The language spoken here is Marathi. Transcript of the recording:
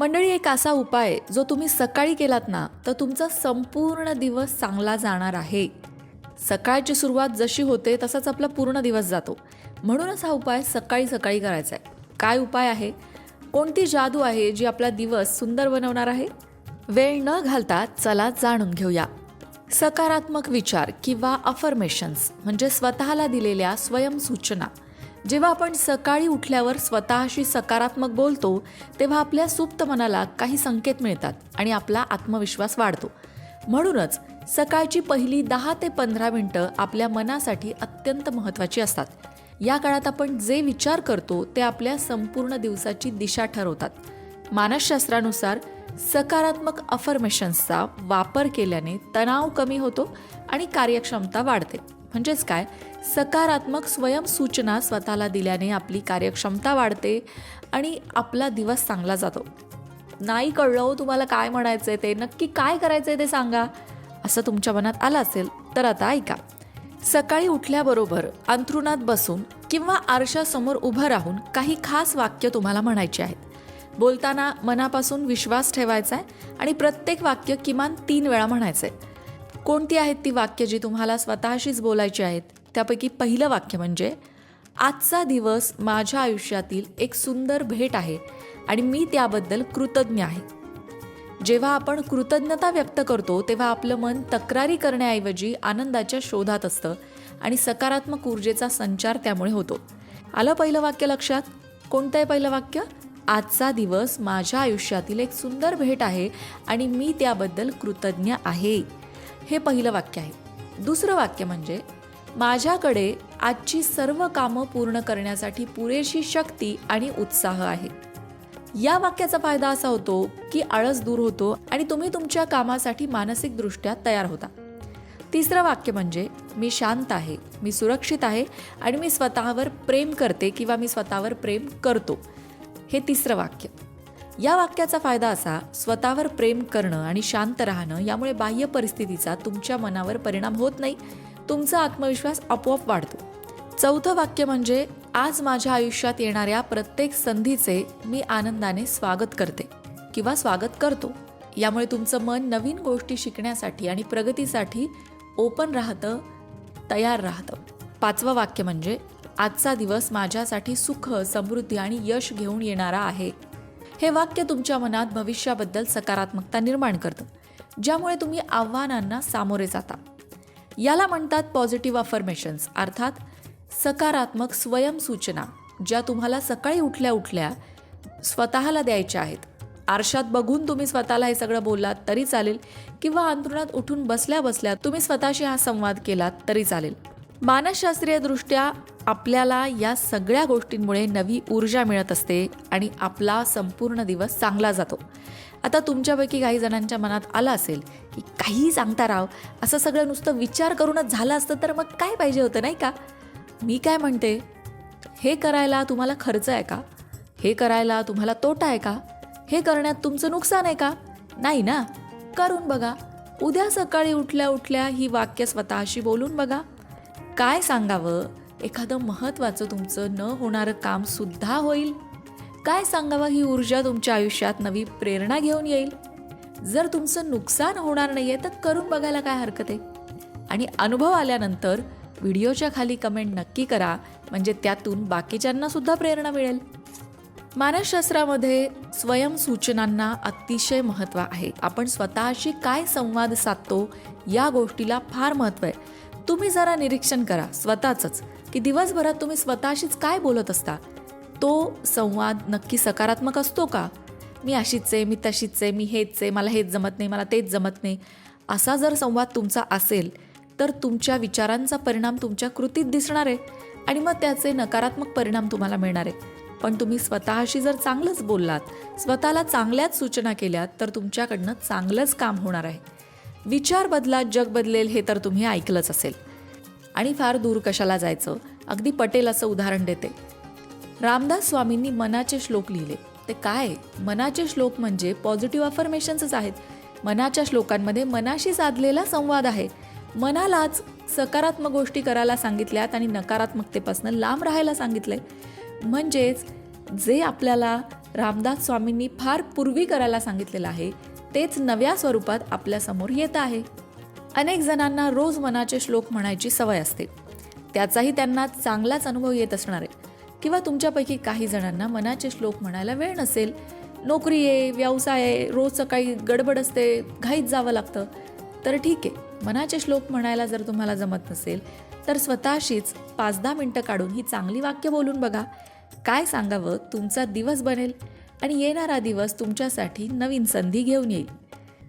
मंडळी एक असा उपाय जो तुम्ही सकाळी केलात ना तर तुमचा संपूर्ण दिवस चांगला जाणार आहे. सकाळची सुरुवात जशी होते तसाच आपला पूर्ण दिवस जातो. म्हणूनच हा उपाय सकाळी सकाळी करायचा आहे. काय उपाय आहे? कोणती जादू आहे जी आपला दिवस सुंदर बनवणार आहे? वेळ न घालता चला जाणून घेऊया. सकारात्मक विचार किंवा अफर्मेशन्स म्हणजे स्वतःला दिलेल्या स्वयंसूचना. जेव्हा आपण सकाळी उठल्यावर स्वतःशी सकारात्मक बोलतो तेव्हा आपल्या सुप्त मनाला काही संकेत मिळतात आणि आपला आत्मविश्वास वाढतो. म्हणूनच सकाळची पहिली दहा ते पंधरा मिनटं आपल्या मनासाठी अत्यंत महत्त्वाची असतात. या काळात आपण जे विचार करतो ते आपल्या संपूर्ण दिवसाची दिशा ठरवतात. मानसशास्त्रानुसार सकारात्मक अफर्मेशन्सचा वापर केल्याने तणाव कमी होतो आणि कार्यक्षमता वाढते. म्हणजेच काय? सकारात्मक स्वयंसूचना स्वतःला दिल्याने आपली कार्यक्षमता वाढते आणि आपला दिवस चांगला जातो. नाही कळलं हो तुम्हाला काय म्हणायचं आहे ते नक्की काय करायचं आहे ते सांगा. असं तुमच्या मनात आलं असेल तर आता ऐका. सकाळी उठल्याबरोबर अंथरुणात बसून किंवा आरशासमोर उभं राहून काही खास वाक्य तुम्हाला म्हणायची आहेत. बोलताना मनापासून विश्वास ठेवायचा आहे आणि प्रत्येक वाक्य किमान तीन वेळा म्हणायचं आहे कोणती आहेत ती वाक्य जी तुम्हाला स्वतःशीच बोलायची आहेत? त्यापैकी पहिलं वाक्य म्हणजे आजचा दिवस माझ्या आयुष्यातील एक सुंदर भेट आहे आणि मी त्याबद्दल कृतज्ञ आहे. जेव्हा आपण कृतज्ञता व्यक्त करतो तेव्हा आपलं मन तक्रारी करण्याऐवजी आनंदाच्या शोधात असतं आणि सकारात्मक ऊर्जेचा संचार त्यामुळे होतो. आलं पहिलं वाक्य लक्षात? कोणतं आहे पहिलं वाक्य? आजचा दिवस माझ्या आयुष्यातील एक सुंदर भेट आहे आणि मी त्याबद्दल कृतज्ञ आहे. हे पहिलं वाक्य आहे. दुसरं वाक्य म्हणजे माझ्याकडे आजची सर्व कामं पूर्ण करण्यासाठी पुरेशी शक्ती आणि उत्साह आहे. या वाक्याचा फायदा असा होतो की आळस दूर होतो आणि तुम्ही तुमच्या कामासाठी मानसिकदृष्ट्या तयार होता. तिसरं वाक्य म्हणजे मी शांत आहे मी सुरक्षित आहे आणि मी स्वतःवर प्रेम करते किंवा मी स्वतःवर प्रेम करतो. हे तिसरं वाक्य. या वाक्याचा फायदा असा स्वतःवर प्रेम करणं आणि शांत राहणं यामुळे बाह्य परिस्थितीचा तुमच्या मनावर परिणाम होत नाही. तुमचा आत्मविश्वास आपोआप वाढतो. चौथं वाक्य म्हणजे आज माझ्या आयुष्यात येणाऱ्या प्रत्येक संधीचे मी आनंदाने स्वागत करते किंवा स्वागत करतो. यामुळे तुमचं मन नवीन गोष्टी शिकण्यासाठी आणि प्रगतीसाठी ओपन राहतं तयार राहतं. पाचवं वाक्य म्हणजे आजचा दिवस माझ्यासाठी सुख समृद्धी आणि यश घेऊन येणारा आहे. हे वाक्य तुमच्या मनात भविष्याबद्दल सकारात्मकता निर्माण करतं ज्यामुळे तुम्ही आव्हानांना सामोरे जाता. याला म्हणतात पॉझिटिव्ह अफर्मेशन्स अर्थात सकारात्मक स्वयंसूचना ज्या तुम्हाला सकाळी उठल्या उठल्या स्वतःला द्यायच्या आहेत. आरशात बघून तुम्ही स्वतःला हे सगळं बोललात तरी चालेल किंवा अंतरुणात उठून बसल्या बसल्या तुम्ही स्वतःशी हा संवाद केलात तरी चालेल. मानसशास्त्रीयदृष्ट्या आपल्याला या सगळ्या गोष्टींमुळे नवी ऊर्जा मिळत असते आणि आपला संपूर्ण दिवस चांगला जातो. आता तुमच्यापैकी काही जणांच्या मनात आलं असेल की काही सांगता राव असं सगळं नुसतं विचार करूनच झालं असतं तर मग काय पाहिजे होतं नाही का? मी काय म्हणते? हे करायला तुम्हाला खर्च आहे का? हे करायला तुम्हाला तोटा आहे का? हे करण्यात तुमचं नुकसान आहे का? नाही ना? करून बघा. उद्या सकाळी उठल्या उठल्या ही वाक्य स्वतःशी बोलून बघा. काय सांगावं? एखादं महत्त्वाचं तुमचं न होणारं कामसुद्धा होईल. काय सांगावं ही ऊर्जा तुमच्या आयुष्यात नवी प्रेरणा घेऊन येईल? जर तुमचं नुकसान होणार नाही आहे तर करून बघायला काय हरकत आहे? आणि अनुभव आल्यानंतर व्हिडिओच्या खाली कमेंट नक्की करा म्हणजे त्यातून बाकीच्यांनासुद्धा प्रेरणा मिळेल. मानसशास्त्रामध्ये स्वयंसूचनांना अतिशय महत्त्व आहे. आपण स्वतःशी काय संवाद साधतो या गोष्टीला फार महत्त्व आहे. तुम्ही जरा निरीक्षण करा स्वतःचंच. की दिवसभरात तुम्ही स्वतःशीच काय बोलत असता? तो संवाद नक्की सकारात्मक असतो का? मी अशीच आहे मी तशीच आहे मी हेच आहे मला हेच जमत नाही मला तेच जमत नाही. असा जर संवाद तुमचा असेल तर तुमच्या विचारांचा परिणाम तुमच्या कृतीत दिसणार आहे आणि मग त्याचे नकारात्मक परिणाम तुम्हाला मिळणार आहे. पण तुम्ही स्वतःशी जर चांगलंच बोललात स्वतःला चांगल्याच सूचना केल्यात तर तुमच्याकडनं चांगलंच काम होणार आहे. विचार बदलात जग बदलेल हे तर तुम्ही ऐकलंच असेल. आणि फार दूर कशाला जायचं? अगदी पटेल असं उदाहरण देते. रामदास स्वामींनी मनाचे श्लोक लिहिले. ते काय? मनाचे श्लोक म्हणजे पॉझिटिव्ह अफर्मेशन्सच आहेत. मनाच्या श्लोकांमध्ये मनाशी साधलेला संवाद आहे. मनालाच सकारात्मक गोष्टी करायला सांगितल्यात आणि नकारात्मकतेपासून लांब राहायला सांगितलंय. म्हणजेच जे आपल्याला रामदास स्वामींनी फार पूर्वी करायला सांगितलेलं आहे तेच नव्या स्वरूपात आपल्यासमोर येत आहे. अनेक जणांना रोज मनाचे श्लोक म्हणायची सवय असते. त्याचाही त्यांना चांगलाच अनुभव येत असणार आहे. किंवा तुमच्यापैकी काही जणांना मनाचे श्लोक म्हणायला वेळ नसेल. नोकरी आहे व्यवसाय आहे रोज सकाळी गडबड असते घाईत जावं लागतं. तर ठीक आहे मनाचे श्लोक म्हणायला जर तुम्हाला जमत नसेल तर स्वतःशीच पाच दहा मिनटं काढून ही चांगली वाक्य बोलून बघा. काय सांगावं तुमचा दिवस बनेल आणि येणारा दिवस तुमच्यासाठी नवीन संधी घेऊन येईल.